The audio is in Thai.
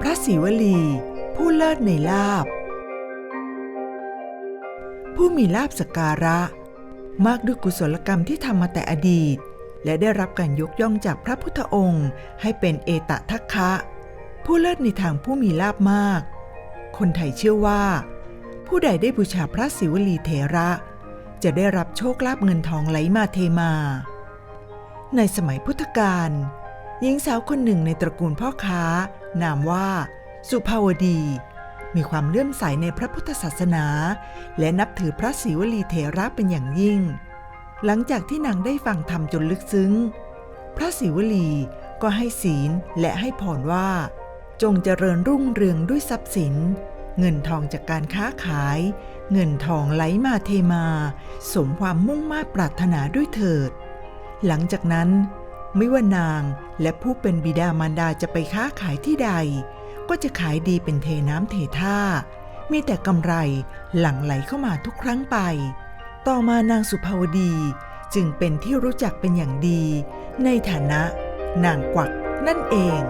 พระศิวลี ผู้เลิศในลาบ ผู้มีลาบสกการะ มากด้วยกุศลกรรมที่ทำมาแต่อดีต และได้รับการยกย่องจากพระพุทธองค์ ให้เป็นเอตทัคคะ ผู้เลิศในทางผู้มีลาบมาก คนไทยเชื่อว่า ผู้ใดได้บูชาพระศิวลีเถระ จะได้รับโชคลาภเงินทองไหลมาเทมา ในสมัยพุทธกาล หญิงสาวคนหนึ่งในตระกูลพ่อค้า นามว่า สุภาวดี มีความเลื่อมใสในพระพุทธศาสนา และนับถือพระศิวลีเถระเป็นอย่างยิ่ง หลังจากที่นางได้ฟังธรรมจนลึกซึ้ง พระศิวลีก็ให้ศีลและให้พรว่า จงเจริญรุ่งเรืองด้วยทรัพย์สิน เงินทองจากการค้าขาย เงินทองไหลมาเทมา สมความมุ่งมา่ปรารถนาด้วยเถิด หลังจากนั้น ไม่ว่านางและผู้เป็นบิดามารดาจะไปค้าขายที่ใด ก็จะขายดีเป็นเทน้ำเทท่า มีแต่กำไรหลั่งไหลเข้ามาทุกครั้งไป ต่อมานางสุภาวดีจึงเป็นที่รู้จักเป็นอย่างดี ในฐานะนางกวักนั่นเอง